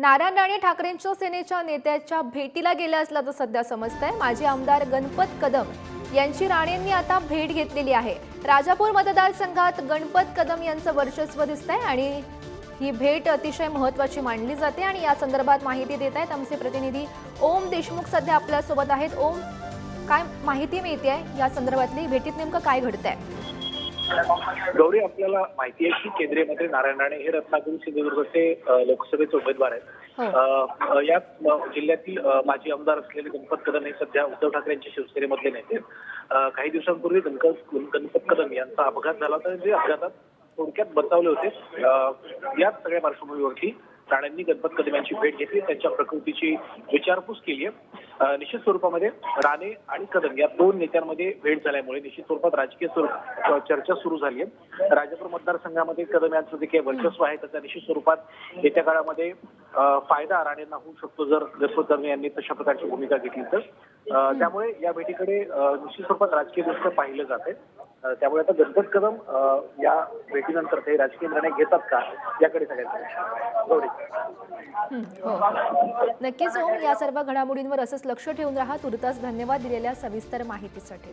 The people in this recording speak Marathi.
नारायण राणे ठाकरेंच्या सेनेच्या नेत्याच्या भेटीला गेल्या असल्याचं सध्या समजतंय. माजी आमदार गणपत कदम यांची राणेंनी आता भेट घेतलेली आहे. राजापूर मतदारसंघात गणपत कदम यांचं वर्चस्व दिसतंय आणि ही भेट अतिशय महत्वाची मानली जाते आणि या संदर्भात माहिती देत आहेत आमचे प्रतिनिधी ओम देशमुख सध्या आपल्यासोबत आहेत. ओम काय माहिती मिळते या संदर्भातली? भेटीत नेमकं काय घडतंय? गौरी आपल्याला माहिती आहे की केंद्रीय मंत्री नारायण राणे हे रत्नागिरी सिंधुदुर्गचे लोकसभेचे उमेदवार आहेत. हो. या जिल्ह्यातील माजी आमदार असलेले गणपत कदम हे सध्या उद्धव ठाकरेंच्या शिवसेनेमधले नेते काही दिवसांपूर्वी गणपत गणपत कदम यांचा अपघात झाला होता. जे अपघातात थोडक्यात बचावले होते. याच सगळ्या पार्श्वभूमीवरती राणेंनी गणपत कदम यांची भेट घेतली. त्यांच्या प्रकृतीची विचारपूस केली आहे. निश्चित स्वरूपामध्ये राणे आणि कदम या दोन नेत्यांमध्ये भेट झाल्यामुळे निश्चित स्वरूपात राजकीय स्वरूप चर्चा सुरू झाली आहे. राजापूर मतदारसंघामध्ये कदम यांचं जे काही वर्चस्व आहे त्याचा निश्चित स्वरूपात येत्या काळामध्ये फायदा राणेंना होऊ शकतो जर गणपत कदम यांनी तशा प्रकारची भूमिका घेतली तर. त्यामुळे या भेटीकडे निश्चित स्वरूपात राजकीय दृष्ट्या पाहिलं जाते त्यामुळे आता गणपत कदम या भेटीनंतर ते राजकीय निर्णय घेतात का? याकडे सगळ्यांचं गौरी. हो. नक्कीच ओम या सर्व घडामोडींवर असंच लक्ष ठेवून राहा. तुर्तास धन्यवाद दिलेल्या सविस्तर माहितीसाठी.